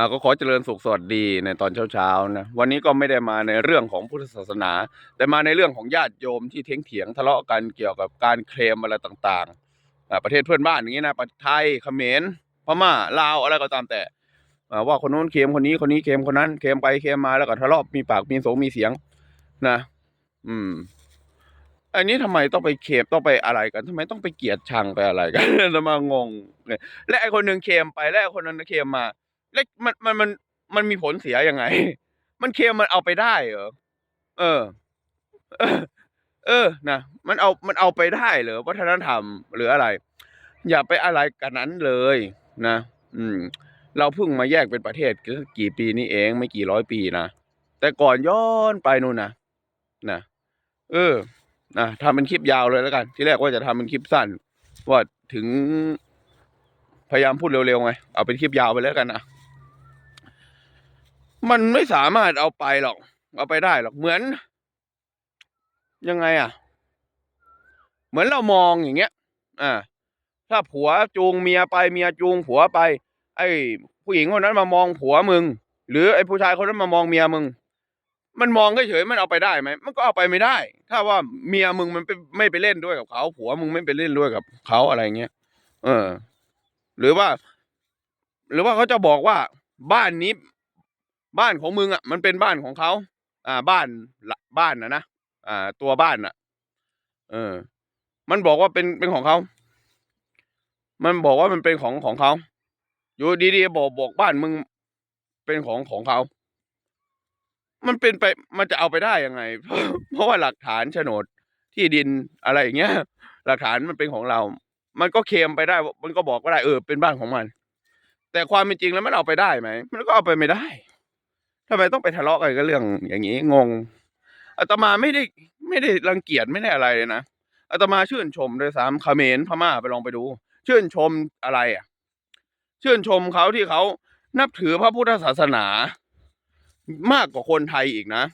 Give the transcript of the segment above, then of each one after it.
่าก็ขอเจริญสุขสวัสดีในตอนเช้าๆนะวันนี้ก็ไม่ได้มาในเรื่องของพุทธศาสนา แต่มาในเรื่องของญาติโยมที่เถียงเถียงทะเลาะกันเกี่ยวกับการเคลมอะไรต่างๆประเทศเพื่อนบ้านอย่างนี้นะประเทศไทยเขมรพม่าลาวอะไรก็ตามแต่ว่าคนโน้นเคลมคนนี้คนนี้เคลมคนนั้นเคลมไปเคลมมาแล้วก็ทะเลาะมีปากมีโสงมีเสียงนะ อืม อันนี้ทำไมต้องไปเคลมต้องไปอะไรกันทำไมต้องไปเกลียดชังไปอะไรกันจะมางงเลยและไอคนหนึ่งเคลมไปและไอคนนั้นเคลมมา แล้วมันมันมันมันมีผลเสียยังไง มันเคลมมันเอาไปได้เหรอเออ เออนะมันเอามันเอาไปได้เหรอวัฒนธรรมหรืออะไร อย่าไปอะไรกันนั้นเลยนะอืม เราเพิ่งมาแยกเป็นประเทศก็กี่ปีนี้เองไม่กี่ร้อยปีนะแต่ก่อนย้อนไปนู่นนะนะเออนะทำเป็นคลิปยาวเลยแล้วกัน ที่แรกว่าจะทำเป็นคลิปสั้นว่าถึงพยายามพูดเร็วๆไง เอาเป็นคลิปยาวไปแล้วกันนะ มันไม่สามารถเอาไปหรอก เอาไปได้หรอกเหมือน ยังไงอะ เหมือนเรามองอย่างเงี้ย อ่า ถ้าผัวจูงเมียไปเมียจูงผัวไป ไอ้ ผู้หญิงคนนั้นมามองผัวมึง หรือไอ้ผู้ชายคนนั้นมามองเมียมึง มันมองเฉยๆมันเอาไปได้ไหมมันก็เอาไปไม่ได้ ถ้าว่าเมียมึงมันไปไม่ไปเล่นด้วยกับเขา ผัวมึงไม่ไปเล่นด้วยกับเขาอะไรเงี้ยเออ หรือว่า หรือว่าเขาจะบอกว่าบ้านนี้ บ้านของมึงอะมันเป็นบ้านของเขาอ่า บ้านละบ้านนะนะอ่า ตัวบ้านอะ เออ มันบอกว่าเป็นเป็นของเขา มันบอกว่ามันเป็นของของเขาอยู่ดีๆบอกบอกบ้านมึงเป็นของของเขา มันเป็นไป มันจะเอาไปได้ยังไงเพราะเพราะว่าหลักฐานโฉนดที่ดินอะไรอย่างเงี้ย หลักฐานมันเป็นของเรา มันก็เคมไปได้ มันก็บอกก็ได้เออเป็นบ้านของมัน แต่ความเป็นจริงแล้วมันเอาไปได้ไหม มันก็เอาไปไม่ได้ ทำไมต้องไปทะเลาะกันกับเรื่องอย่างนี้งงอาตมาไม่ได้ไม่ได้รังเกียจไม่ได้อะไรเลยนะอาตมาชื่นชมโด้วยซ้ำเขมรพม่าไปลองไปดู ชื่นชมอะไรอะ ชื่นชมเขาที่เขานับถือพระพุทธศาสนา มากกว่าคนไทยอีกนะ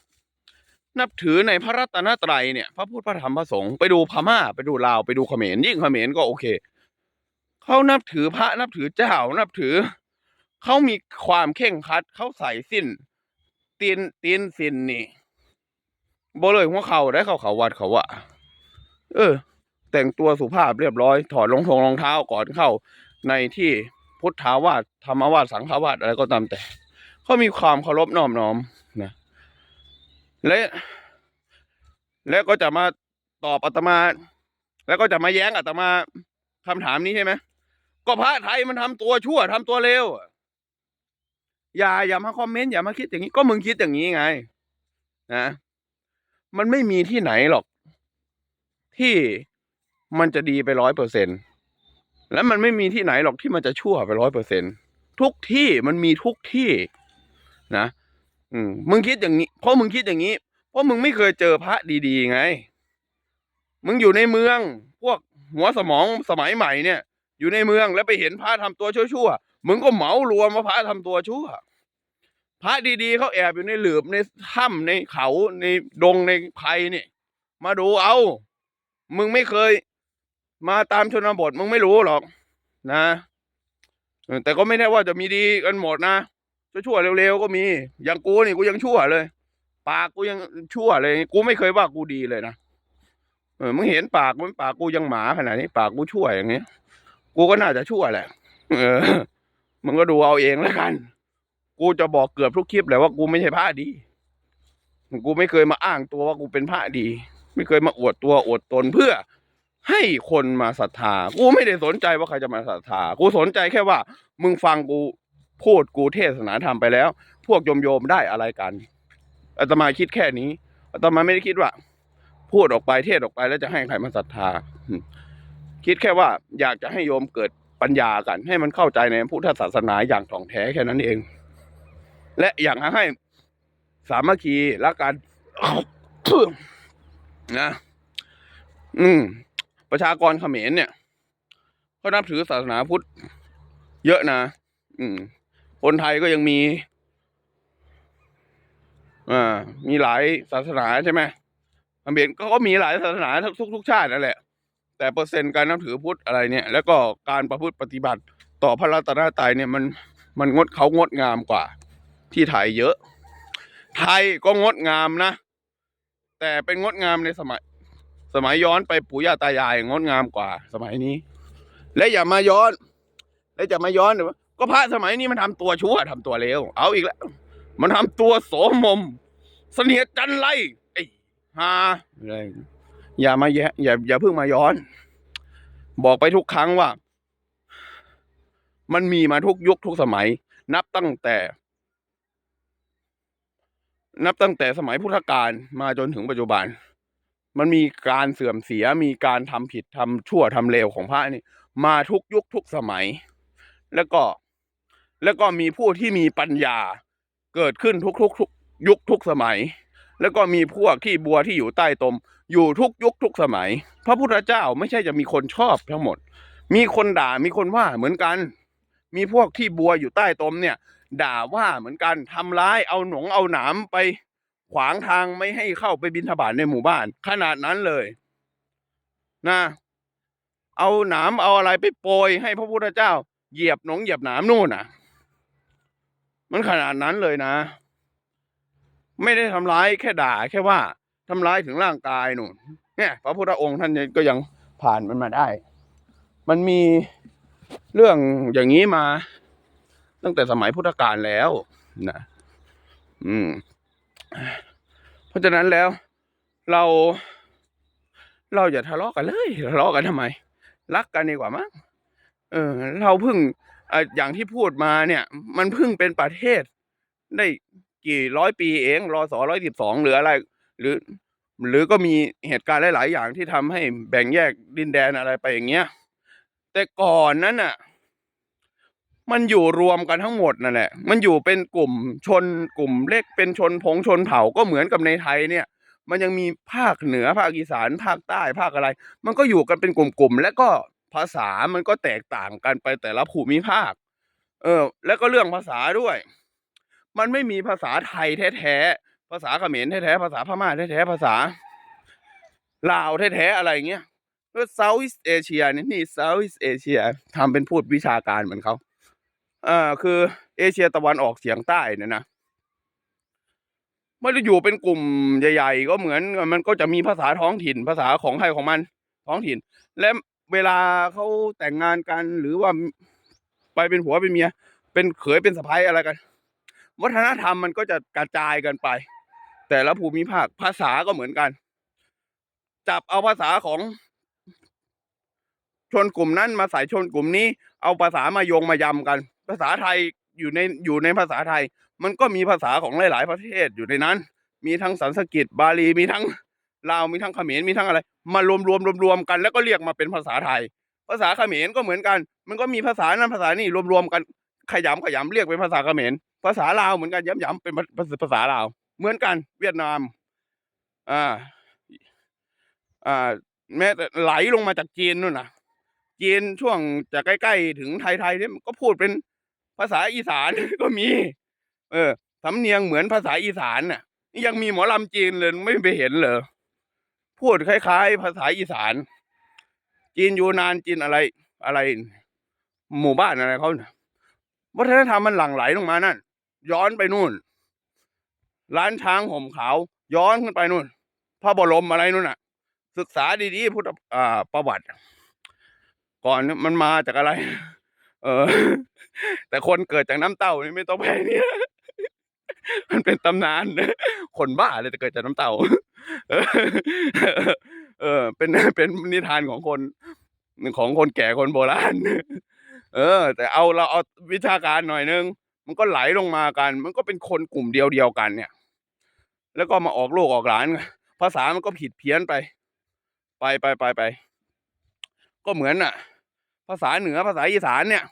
นับถือในพระรัตนตรัยเนี่ย พระพุทธพระธรรมพระสงฆ์ไปดูพม่า ไปดูลาวไปดูเขมรยิ่งเขมรก็โอเคเขานับถือพระนับถือเจ้านับถือเขามีความเข่งคัดเขาใส่สิ้น ตีนตีนสินนี่บ่เลยหัวเข่าได้เขาเขาวัดเขาว่าเออ แต่งตัวสุภาพเรียบร้อย ถอดรองทงรองเท้าก่อนเข้า ในที่พุทธาวาสธรรมวาสสังฆวาสอะไรก็ตามแต่เขามีความเคารพน้อบน้อมนะและ แล้วก็จะมาตอบอาตมา แล้วก็จะมาแย้งอาตมาคำถามนี้ใช่ไหมก็พระไทยมันทำตัวชั่วทำตัวเลว อย่าอย่ามาคอมเมนต์อย่ามาคิดอย่างนี้ก็มึงคิดอย่างนี้ไงนะมันไม่มีที่ไหนหรอก ที่มันจะดีไปร้อยเปอร์เซ็นและมันไม่มีที่ไหนหรอกที่มันจะชั่วไปร้อยเปอร์เซ็นทุกที่มันมีทุกที่ นะอืมมึงคิดอย่างนี้เพราะมึงคิดอย่างนี้ เพราะมึงไม่เคยเจอพระดี ๆ ไง มึงอยู่ในเมือง พวกหัวสมองสมัยใหม่เนี่ย อยู่ในเมืองแล้วไปเห็นพระทำตัวชั่วๆมึงก็เหมารวมว่าพระทำตัวชั่ว พระดีๆเขาแอบอยู่ในหลืบในถ้ำในเขาในดงในไผ่นี่มาดูเอา มึงไม่เคย มาตามชนบทมึงไม่รู้หรอก นะแต่ก็ไม่ได้ว่าจะมีดีกันหมดนะชั่วๆเร็วๆก็มี อย่างกูนี่กูยังชั่วเลย ปากกูยังชั่วเลย กูไม่เคยว่ากูดีเลยนะเออมึงเห็นปากมันปากกูยังหมาขนาดนี้ ปากกูชั่วอย่างนี้ กูก็น่าจะชั่วแหละเออมึงก็ดูเอาเองแล้วกัน กูจะบอกเกือบทุกคลิปแหละว่ากูไม่ใช่พระดี กูไม่เคยมาอ้างตัวว่ากูเป็นพระดี ไม่เคยมาอวดตัวอวดตนเพื่อ ให้คนมาศรัทธา กูไม่ได้สนใจว่าใครจะมาศรัทธา กูสนใจแค่ว่า มึงฟังกูพูดกูเทศนาธรรมไปแล้ว พวกโยมโยมได้อะไรกันอาตมาคิดแค่นี้อาตมาไม่ได้คิดว่า พูดออกไปเทศออกไปแล้วจะให้ใครมาศรัทธา คิดแค่ว่าอยากจะให้โยมเกิดปัญญากัน ให้มันเข้าใจในพุทธศาสนาอย่างถ่องแท้แค่นั้นเอง และอย่างให้สามัคคีและกันนะอืม ประชากรเขมรเนี่ยเขานับถือศาสนาพุทธเยอะนะ อืม คนไทยก็ยังมี อ่า มีหลายศาสนาใช่ไหมเขมรก็มีหลายศาสนาทุกทุกชาตินั่นแหละ แต่เปอร์เซ็นต์การนับถือพุทธอะไรเนี่ย แล้วก็การประพฤติปฏิบัติต่อพระรัตนตรัยเนี่ยมันมันงดเขางดงามกว่า ที่ไทยเยอะ ไทยก็งดงามนะ แต่เป็นงดงามในสมัย สมัยย้อนไปปู่ย่าตายายงดงามกว่า สมัยนี้ และอย่ามาย้อน และจะมาย้อนเดี๋ยวก็พระสมัยนี้มันทำตัวชั่วทำตัวเลวเอาอีกแล้วมันทำตัวโสมม เสนียจันไรไอ้ฮาอะไร อย่ามาแยะอย่าอย่าเพิ่งมาย้อน บอกไปทุกครั้งว่า มันมีมาทุกยุคทุกสมัย นับตั้งแต่ นับตั้งแต่สมัยพุทธกาลมาจนถึงปัจจุบัน มันมีการเสื่อมเสียมีการทำผิดทำชั่วทำเลวของพระนี่ มาทุกยุคทุกสมัย แล้วก็แล้วก็มีผู้ที่มีปัญญาเกิดขึ้นทุกทุกทุกยุคทุกสมัย แล้วก็มีพวกที่บัวที่อยู่ใต้ตม อยู่ทุกยุคทุกสมัย พระพุทธเจ้าไม่ใช่จะมีคนชอบทั้งหมด มีคนด่ามีคนว่าเหมือนกัน มีพวกที่บัวอยู่ใต้ตมเนี่ย ด่าว่าเหมือนกันทำร้ายเอาหนงเอาหนามไปขวางทางไม่ให้เข้าไปบินทบาทในหมู่บ้าน ขนาดนั้นเลยนะเอาหนามเอาอะไรไปโปรยให้พระพุทธเจ้า เหยียบหนงเหยียบหนามนู่นน่ะ มันขนาดนั้นเลยนะ ไม่ได้ทำร้ายแค่ด่าแค่ว่า ทำร้ายถึงร่างกายนู่นเนี่ยพระพุทธองค์ท่านก็ยังผ่านมันมาได้ มันมีเรื่องอย่างนี้มา ตั้งแต่สมัยพุทธกาลแล้วนะอืม เพราะฉะนั้นแล้ว เรา เราอย่าทะเลาะกันเลยทะเลาะกันทำไม รักกันดีกว่ามั้งเออ เราเพิ่งเอ่ออย่างที่พูดมาเนี่ย มันเพิ่งเป็นประเทศได้กี่ร้อยปีเองรอสอร้อยสิบสองหรืออะไร หรือ หรือก็มีเหตุการณ์หลาย ๆ อย่างที่ทำให้แบ่งแยกดินแดนอะไรไปอย่างเงี้ย แต่ก่อนนั้นน่ะ มันอยู่รวมกันทั้งหมดนั่นแหละ มันอยู่เป็นกลุ่มชนกลุ่มเล็กเป็นชนพงชนเผ่าก็เหมือนกับในไทยเนี่ย มันยังมีภาคเหนือภาคอีสานภาคใต้ภาคอะไร มันก็อยู่กันเป็นกลุ่ม ๆ และก็ภาษามันก็แตกต่างกันไปแต่ละภูมิภาค เออ แล้วก็เรื่องภาษาด้วย มันไม่มีภาษาไทยแท้ๆ ภาษาเขมรแท้ๆภาษาพม่าแท้ๆภาษาลาวแท้ๆอะไรอย่างเงี้ยก็ Southeast Asia นี่นี่ Southeast Asia ทำเป็นพูดวิชาการเหมือนเขาเอ่าคือเอเชียตะวันออกเฉียงใต้เนี่ยนะไมันจะอยู่เป็นกลุ่มใหญ่ๆ ก็เหมือนมันก็จะมีภาษาท้องถิ่น ภาษาของใครของมัน ท้องถิ่น และเวลาเขาแต่งงานกันหรือว่าไปเป็นผัวเป็นเมีย เป็นเขยเป็นสะใภ้อะไรกัน วัฒนธรรมมันก็จะกระจายกันไป แต่ละภูมิภาคภาษาก็เหมือนกัน จับเอาภาษาของ ชนกลุ่มนั้นมาใส่ชนกลุ่มนี้ เอาภาษามาโยงมายำกัน ภาษาไทยอยู่ในอยู่ในภาษาไทย มันก็มีภาษาของหลาย ๆ ประเทศอยู่ในนั้น มีทั้งสันสกฤตบาลีมีทั้งลาวมีทั้งเขมรมีทั้งอะไร มารวมรวมรวมรวมกัน แล้วก็เรียกมาเป็นภาษาไทย ภาษาเขมรก็เหมือนกัน มันก็มีภาษานั้นภาษานี่รวมรวมกันขยำขยำเรียกเป็นภาษาเขมรภาษาลาวเหมือนกันย้ำย้ำเป็นภาษาลาว เหมือนกันเวียดนามอ่าอ่าแม้แต่ไหลลงมาจากจีนนู่นนะจีนช่วงจากใกล้ๆถึงไทยๆเนี่ยก็พูดเป็นภาษาอีสานก็มี เออสำเนียงเหมือนภาษาอีสานน่ะ ยังมีหมอลำจีนเลยไม่ไปเห็นเหรอพูดคล้ายๆ ภาษาอีสาน จีนยูนานจีนอะไร อะไร หมู่บ้านอะไรเขาน่ะวัฒนธรรมมันหลั่งไหลลงมานั่นย้อนไปนู่น ร้านช้างห่มขาว ย้อนขึ้นไปนู่น พระบรมอะไรนู่นน่ะ ศึกษาดีๆพุทธประวัติ ก่อนมันมาจากอะไร เออ แต่คนเกิดจากน้ำเต้านี่ไม่ต้องไปเนี่ยมันเป็นตำนาน คนบ้าเลยจะเกิดจากน้ำเต้าเออเออเป็นเป็นนิทานของคนของคนแก่คนโบราณ เออ แต่เอาเราเอาวิชาการหน่อยนึง มันก็ไหลลงมากัน มันก็เป็นคนกลุ่มเดียวเดียวกันเนี่ย แล้วก็มาออกลูกออกหลาน ภาษามันก็ผิดเพี้ยนไป ไปไปไปไป ก็เหมือนอะ ภาษาเหนือภาษาอีสานเนี่ย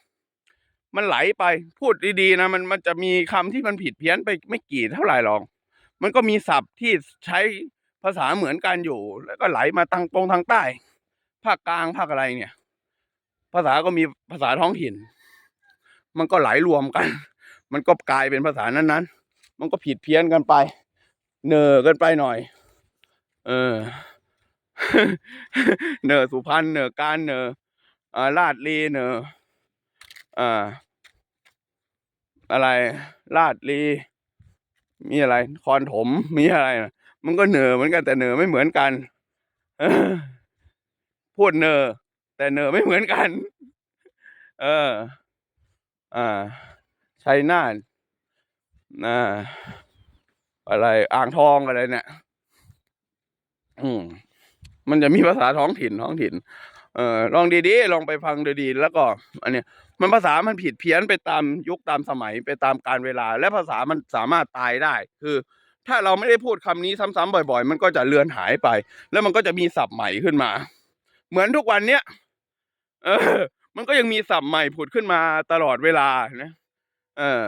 มันไหลไปพูดดีๆนะมันมันจะมีคำที่มันผิดเพี้ยนไปไม่กี่เท่าไหร่หรอกมันก็มีศัพท์ที่ใช้ภาษาเหมือนกันอยู่ แล้วก็ไหลมาทางตรงทางใต้ ภาคกลางภาคอะไรเนี่ย ภาษาก็มีภาษาท้องถิ่น มันก็ไหลรวมกัน มันก็กลายเป็นภาษานั้นๆ มันก็ผิดเพี้ยนกันไป เนอกันไปหน่อย เออ เนอสุพรรณเนอการเนออ่าลาดลีเนออ่า อะไรลาดลีมีอะไร คอนถมมีอะไรนะมันก็เหนอเหมือนกันแต่เหนอไม่เหมือนกันพูดเหนอแต่เหนอไม่เหมือนกัน เออ อ่าชัยนาทอ่า อะไรอ่างทองอะไรเนี่ย อืม มันจะมีภาษาท้องถิ่นท้องถิ่น เออลองดีๆลองไปฟังดีๆแล้วก็ อันเนี้ยมันภาษามันผิดเพี้ยนไปตามยุคตามสมัยไปตามการเวลา และภาษามันสามารถตายได้ คือ ถ้าเราไม่ได้พูดคำนี้ซ้ำๆบ่อย ๆ มันก็จะเลือนหายไป แล้วมันก็จะมีศัพท์ใหม่ขึ้นมา เหมือนทุกวันเนี้ยเออ มันก็ยังมีศัพท์ใหม่ผุดขึ้นมาตลอดเวลานะเออ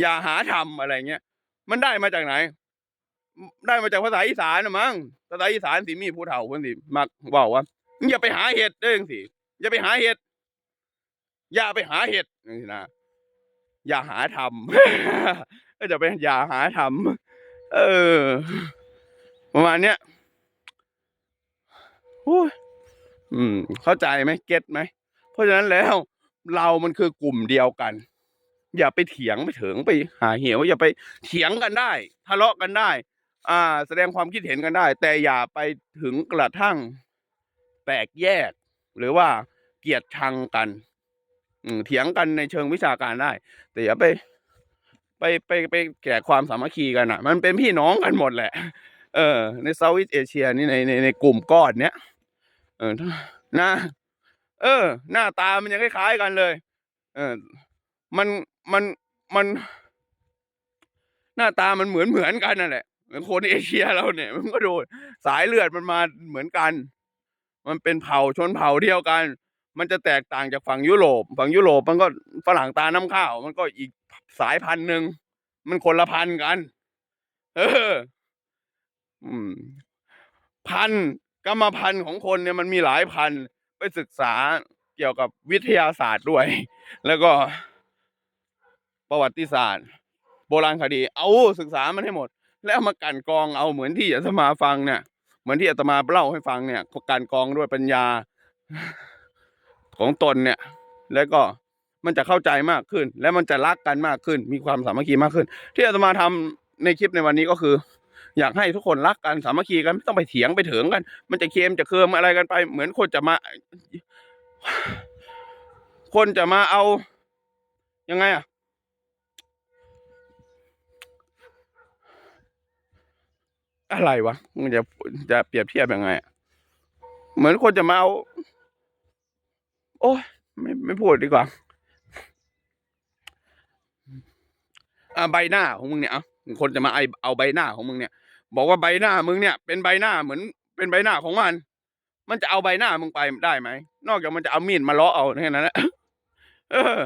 อย่าหาทำอะไรเงี้ย มันได้มาจากไหน ได้มาจากภาษาอีสานนะมั้งภาษาอีสานสิมีผู้เฒ่าเพิ่นสิมักว้าว่าอย่าไปหาเห็ดเด้องซี่อย่าไปหาเห็ดอย่าไปหาเห็ดนี่นะอย่าหาทำก็จะไปอย่าหาทำเออ ประมาณเนี้ยโอ้ยอืม เข้าใจไหมเก็ตไหม เพราะฉะนั้นแล้ว เรามันคือกลุ่มเดียวกัน อย่าไปเถียงไปเถิงไปหาเหวอย่าไปเถียงกันได้ ทะเลาะกันได้ อ่า แสดงความคิดเห็นกันได้ แต่อย่าไปถึงกระทั่งแตกแยก หรือว่าเกลียดชังกันเถียงกันในเชิงวิชาการได้ แต่อย่าไป ไปไปไปแก่ความสามัคคีกันอะ มันเป็นพี่น้องกันหมดแหละ เออ ในเซาท์อีสเอเชียนี่ในในในกลุ่มก้อนเนี้ยเออหน้า เออ หน้าตามันยังคล้ายๆกันเลย เออ มัน มันมัน หน้าตามันเหมือนเหมือนกันนั่นแหละเหมือนคนเอเชียเราเนี่ย มันก็โดูสายเลือดมันมาเหมือนกัน มันเป็นเผ่าชนเผ่าเดียวกัน มันจะแตกต่างจากฝั่งยุโรปฝั่งยุโรปมันก็ฝรั่งตาน้ำข้าว มันก็อีกสายพันธุ์หนึ่งมันคนละพันธุ์กัน เออ อืม พันธุกรรมพันธุ์ของคนเนี่ยมันมีหลายพันธุ์ไปศึกษาเกี่ยวกับวิทยาศาสตร์ด้วย แล้วก็ ประวัติศาสตร์ โบราณคดี เอาศึกษามันให้หมด แล้วมากันกองเอาเหมือนที่อาตมาฟังเนี่ยเหมือนที่อาตมาเล่าให้ฟังเนี่ยกลันกรองด้วยปัญญาของตนเนี่ย แล้วก็มันจะเข้าใจมากขึ้น และมันจะรักกันมากขึ้น มีความสามัคคีมากขึ้น ที่อาตมาทำในคลิปในวันนี้ก็คือ อยากให้ทุกคนรักกันสามัคคีกันไม่ต้องไปเถียงไปเถิงกัน มันจะเค็มจะเคิมอะไรกันไป เหมือนคนจะมา คนจะมาเอายังไงอะ อะไรวะมันจะจะเปรียบเทียบยังไงเหมือนคนจะมาเอาโอ้ยไม่ไม่พูดดีกว่าอ่าใบหน้าของมึงเนี่ยเอาคนจะมาไอเอาใบหน้าของมึงเนี่ย บอกว่าใบหน้ามึงเนี่ย เป็นใบหน้าเหมือน เป็นใบหน้าของมัน มันจะเอาใบหน้ามึงไปได้ไหมนอกจากมันจะเอามีดมาล้อเอาแค่นั้นแหละเออ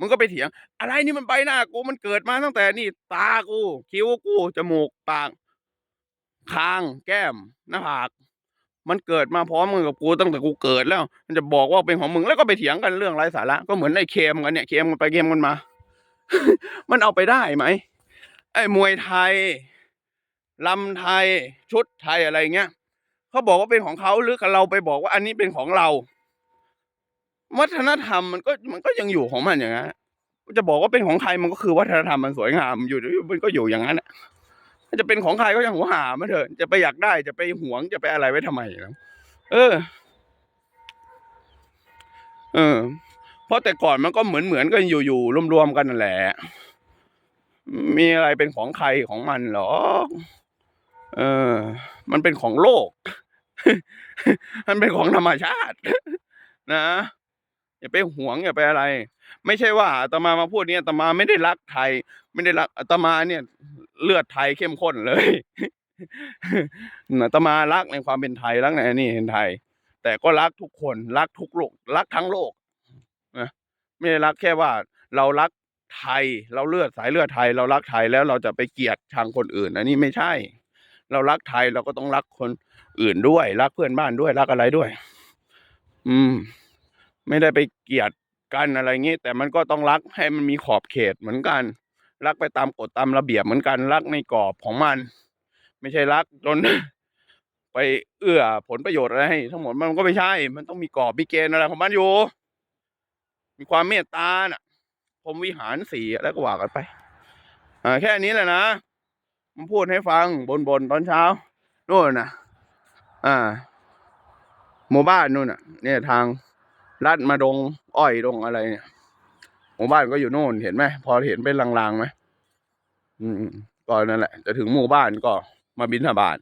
มึงก็ไปเถียง อะไรนี่มันใบหน้ากูมันเกิดมาตั้งแต่นี่ ตากู คิ้วกูจมูกปาก คาง แก้ม หน้าผาก มันเกิดมาพร้อมมึงกับกูตั้งแต่กูเกิดแล้ว มันจะบอกว่าเป็นของมึงแล้วก็ไปเถียงกันเรื่องไร้สาระก็เหมือนไอ้เคมกันเนี่ยเคมกันไปเคมกันมา มันเอาไปได้ไหมไอ้มวยไทยลำไทยชุดไทยอะไรเงี้ยเขาบอกว่าเป็นของเขาหรือกับเราไปบอกว่าอันนี้เป็นของเรา วัฒนธรรมมันก็มันก็ยังอยู่ของมันอย่างนั้นจะบอกว่าเป็นของใครมันก็คือวัฒนธรรมมันสวยงามอยู่มันก็อยู่อย่างนั้นแหละ จะเป็นของใครก็ยังหัวหามาเถอะ จะไปอยากได้จะไปหวงจะไปอะไรไว้ทำไมนะเออ เออ เพราะแต่ก่อนมันก็เหมือนเหมือนกันอยู่อยู่รวมๆกันนั่นแหละ มีอะไรเป็นของใครของมันหรอเออ มันเป็นของโลก มันเป็นของธรรมชาติ นะ อย่าไปหวงอย่าไปอะไร ไม่ใช่ว่าอาตมามาพูดเนี่ยอาตมาไม่ได้รักไทย ไม่ได้รักอาตมาเนี่ย เลือดไทยเข้มข้นเลยอาตมารักในความเป็นไทยรักในนี่เห็นไทย แต่ก็รักทุกคนรักทุกโลก รักทั้งโลกนะไม่ได้รักแค่ว่า เรารักไทย เราเลือดสายเลือดไทย เรารักไทยแล้วเราจะไปเกลียดชังคนอื่นอันนี้ไม่ใช่ เรารักไทยเราก็ต้องรักคนอื่นด้วย รักเพื่อนบ้านด้วยรักอะไรด้วย อืม ไม่ได้ไปเกลียดกันอะไรเงี้ แต่มันก็ต้องรักให้มันมีขอบเขตเหมือนกัน รักไปตามกฎตามระเบียบเหมือนกันรักในกรอบของมัน ไม่ใช่รักจนไปเอื้อผลประโยชน์อะไรให้ทั้งหมดมันก็ไม่ใช่ มันต้องมีกรอบมีเกณฑ์อะไรของมันอยู่ มีความเมตตาน่ะพรหมวิหารสี่แล้วก็ว่ากันไป อ่า แค่นี้แหละนะมันพูดให้ฟังบนบนตอนเช้าโน่นนะอ่าหมู่บ้านนู่นน่ะ เนี่ยทาง ลัดมาดง อ้อยดงอะไรเนี่ยหมู่บ้านก็อยู่โน่นเห็นไหมพอเห็นเป็นลางๆไหมอืมก็นั่นแหละ จะถึงหมู่บ้านก็มาบินทบาท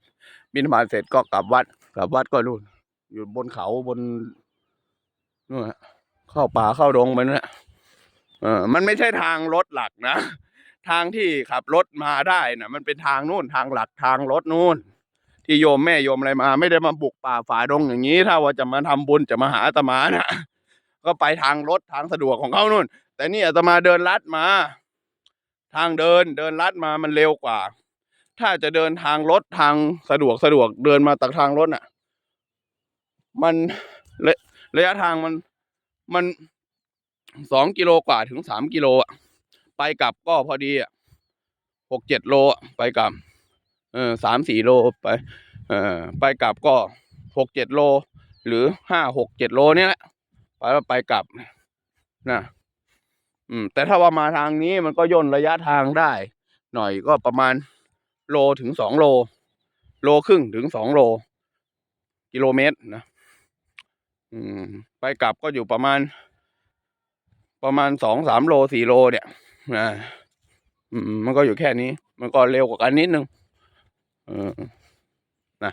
บินทบาทเสร็จก็กลับวัด กลับวัดก็นู่นอยู่บนเขาบนนู่นน่ะเข้าป่าเข้าดงไปนั่นแหละเออมันไม่ใช่ทางรถหลักนะ ทางที่ขับรถมาได้นะมันเป็นทางนู่นทางหลักทางรถนู่น ที่โยมแม่โยมอะไรมา ไม่ได้มาบุกป่าฝ่าดงอย่างนี้ ถ้าว่าจะมาทำบุญจะมาหาอาตมานะก็ไปทางรถทางสะดวกของเขานู่น แต่นี่อาตมาเดินลัดมา ทางเดินเดินลัดมามันเร็วกว่า ถ้าจะเดินทางรถทางสะดวกสะดวกเดินมาตักทางรถน่ะ มันระยะทางมันมันสองกิโลกว่าถึงสามกิโลอะ ไปกลับก็พอดีอะหกเจ็ดโลอะไปกลับ เออสามสี่โลไป เออไปกลับก็หกเจ็ดโล หรือห้าหกเจ็ดโลเนี่ยแหละไปแล้วไปกลับนะอืมแต่ถ้าว่ามาทางนี้มันก็ย่นระยะทางได้ หน่อยก็ประมาณโลถึงสองโล โลครึ่งถึงสองโล กิโลเมตรนะอืมไปกลับก็อยู่ประมาณ ประมาณสองสามโลสี่โลเนี่ยนะอืมมันก็อยู่แค่นี้ มันก็เร็วกว่ากันนิดนึง เออนะ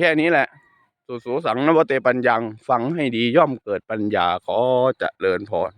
แค่นี้แหละ สุสูสังนวเตปัญญัง ฟังให้ดีย่อมเกิดปัญญาขอเจริญพร